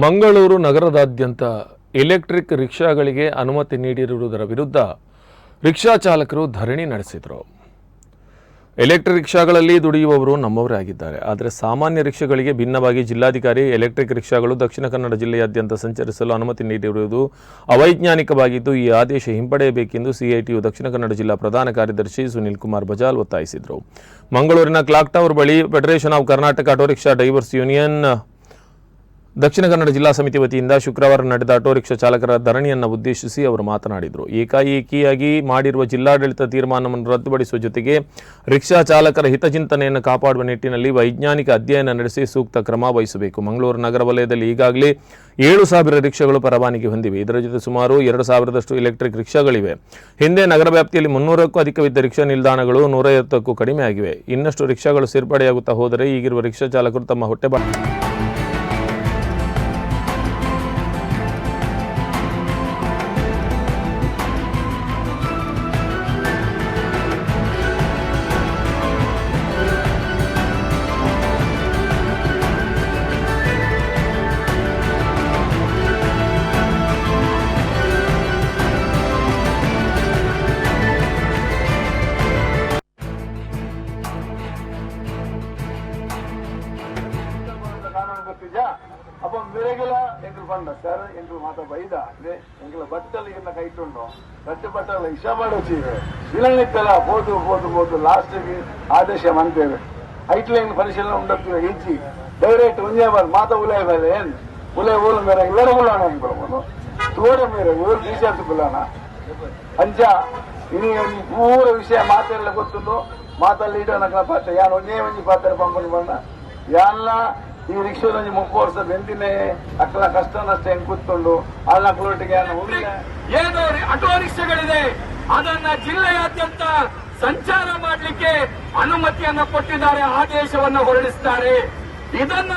ಮಂಗಳೂರು ನಗರದಾದ್ಯಂತ ಎಲೆಕ್ಟ್ರಿಕ್ ರಿಕ್ಷಾಗಳಿಗೆ ಅನುಮತಿ ನೀಡಿರುವುದರ ವಿರುದ್ಧ ರಿಕ್ಷಾ ಚಾಲಕರು ಧರಣಿ ನಡೆಸಿದರು. ಎಲೆಕ್ಟ್ರಿಕ್ ರಿಕ್ಷಾಗಳಲ್ಲಿ ದುಡಿಯುವವರು ನಮ್ಮವರೇ ಆಗಿದ್ದಾರೆ. ಆದರೆ ಸಾಮಾನ್ಯ ರಿಕ್ಷಾಗಳಿಗೆ ಭಿನ್ನವಾಗಿ ಜಿಲ್ಲಾಧಿಕಾರಿ ಎಲೆಕ್ಟ್ರಿಕ್ ರಿಕ್ಷಾಗಳು ದಕ್ಷಿಣ ಕನ್ನಡ ಜಿಲ್ಲೆಯಾದ್ಯಂತ ಸಂಚರಿಸಲು ಅನುಮತಿ ನೀಡಿರುವುದು ಅವೈಜ್ಞಾನಿಕವಾಗಿದ್ದು, ಈ ಆದೇಶ ಹಿಂಪಡೆಯಬೇಕೆಂದು ಸಿಐಟಿಯು ದಕ್ಷಿಣ ಕನ್ನಡ ಜಿಲ್ಲಾ ಪ್ರಧಾನ ಕಾರ್ಯದರ್ಶಿ ಸುನಿಲ್ ಕುಮಾರ್ ಬಜಾಲ್ ಒತ್ತಾಯಿಸಿದರು. ಮಂಗಳೂರಿನ ಕ್ಲಾಕ್ ಟವರ್ ಬಳಿ federation of Karnataka auto rickshaw drivers union Dakshina Kannada ಜಿಲ್ಲಾ ಸಮಿತಿ ವತಿಯಿಂದ ಶುಕ್ರವಾರ ನಡೆದ ಆಟೋ ರಿಕ್ಷಾ ಚಾಲಕರ ಧರಣಿಯನ್ನು ಉದ್ದೇಶಿಸಿ ಅವರು ಮಾತನಾಡಿದರು. ಏಕಾಏಕಿಯಾಗಿ ಮಾಡಿರುವ ಜಿಲ್ಲಾಡಳಿತ ತೀರ್ಮಾನವನ್ನು ರದ್ದುಪಡಿಸುವ ಜೊತೆಗೆ ರಿಕ್ಷಾ ಚಾಲಕರ ಹಿತಚಿಂತನೆಯನ್ನು ಕಾಪಾಡುವ ನಿಟ್ಟಿನಲ್ಲಿ ವೈಜ್ಞಾನಿಕ ಅಧ್ಯಯನ ನಡೆಸಿ ಸೂಕ್ತ ಕ್ರಮ ವಹಿಸಬೇಕು. ಮಂಗಳೂರು ನಗರ ವಲಯದಲ್ಲಿ ಈಗಾಗಲೇ ಏಳು ಸಾವಿರ ರಿಕ್ಷಾಗಳು ಪರವಾನಗಿ ಹೊಂದಿವೆ. ಇದರ ಜೊತೆ ಸುಮಾರು ಎರಡು ಸಾವಿರದಷ್ಟು ಎಲೆಕ್ಟ್ರಿಕ್ ರಿಕ್ಷಾಗಳಿವೆ. ಹಿಂದೆ ನಗರ ವ್ಯಾಪ್ತಿಯಲ್ಲಿ ಮುನ್ನೂರಕ್ಕೂ ಅಧಿಕವಿದ್ದ ರಿಕ್ಷಾ ನಿಲ್ದಾಣಗಳು ನೂರೈವತ್ತಕ್ಕೂ ಕಡಿಮೆಯಾಗಿವೆ. ಇನ್ನಷ್ಟು ರಿಕ್ಷಾಗಳು ಸೇರ್ಪಡೆಯಾಗುತ್ತಾ ಹೋದರೆ ಈಗಿರುವ ರಿಕ್ಷಾ ಚಾಲಕರು ತಮ್ಮ ಹೊಟ್ಟೆ ಗೊತ್ತಿದ್ಯಾ ಅಪ್ಪ ಮಿರಗಿಲ ಎಂಕಲ್ ಪಂಡ ಸರ್ ಎಂಕಲ್ ಮಾತ ಬೈದ. ಅಂದ್ರೆ ಎಂಕಲ ಬಟ್ಟಲು ಇನ್ನ ಕೈಟುಂಡು ಬಟ್ಟೆ ಬಟ್ಟಲ ಇಶ ಮಾಡೋಚೀವೆ ಇಲ್ಲನಿತ್ತಲ್ಲ ಬೋದು ಬೋದು ಬೋದು ಲಾಸ್ಟ್ ಆದೇಶ ಮಾಡ್ತೇವೆ ಐಟ್ಲೈನ್ ಪರಿಶೀಲನೆ ಉಂಡತ್ತು ಹೆಚ್ಚಿ ಡೈರೆಕ್ಟ್ ಒಂದೇ ಬಾರ್ ಮಾತ ಉಲಯ ಮೇಲೆ ಏನ್? ಉಲಯ ಊರು ಮೇರೆ ಇಲ್ಲರ ಉಳ್ಳಾಣ ಹೆಂಗ್ ಬರ್ಬೋದು? ತೋಡ ಮೇರೆ ಊರು ಟೀಚರ್ಸ್ ಬಿಲ್ಲಣ ಅಂಚ ಇನ್ನು ಪೂರ ವಿಷಯ ಮಾತೆಲ್ಲ ಗೊತ್ತುಂಡು? ಮಾತಲ್ಲಿ ಇಡೋಣ ಪಾತ್ರ ಯಾನ್ ಒಂದೇ ಒಂಜಿ ಪಾತ್ರ ಪಂಪನಿ ಬಣ್ಣ ಯಾನ್ಲ ಈ ರಿಕ್ಷಾದಲ್ಲಿ ಮುಪ್ಪು ವರ್ಷ ಬೆಂದಿನೇ ಅಕ್ಕಲ ಕಷ್ಟ ನಷ್ಟ ಹೆಂಗ್ ಕೂತ್ಕೊಂಡು ಅಲ್ಲ ಉಳ್ಳೆ ಏನು ಆಟೋ ರಿಕ್ಷಾಗಳಿದೆ. ಅದನ್ನ ಜಿಲ್ಲೆಯಾದ್ಯಂತ ಸಂಚಾರ ಮಾಡಲಿಕ್ಕೆ ಅನುಮತಿಯನ್ನ ಕೊಟ್ಟಿದ್ದಾರೆ, ಆದೇಶವನ್ನು ಹೊರಡಿಸಿದ್ದಾರೆ ಇದನ್ನ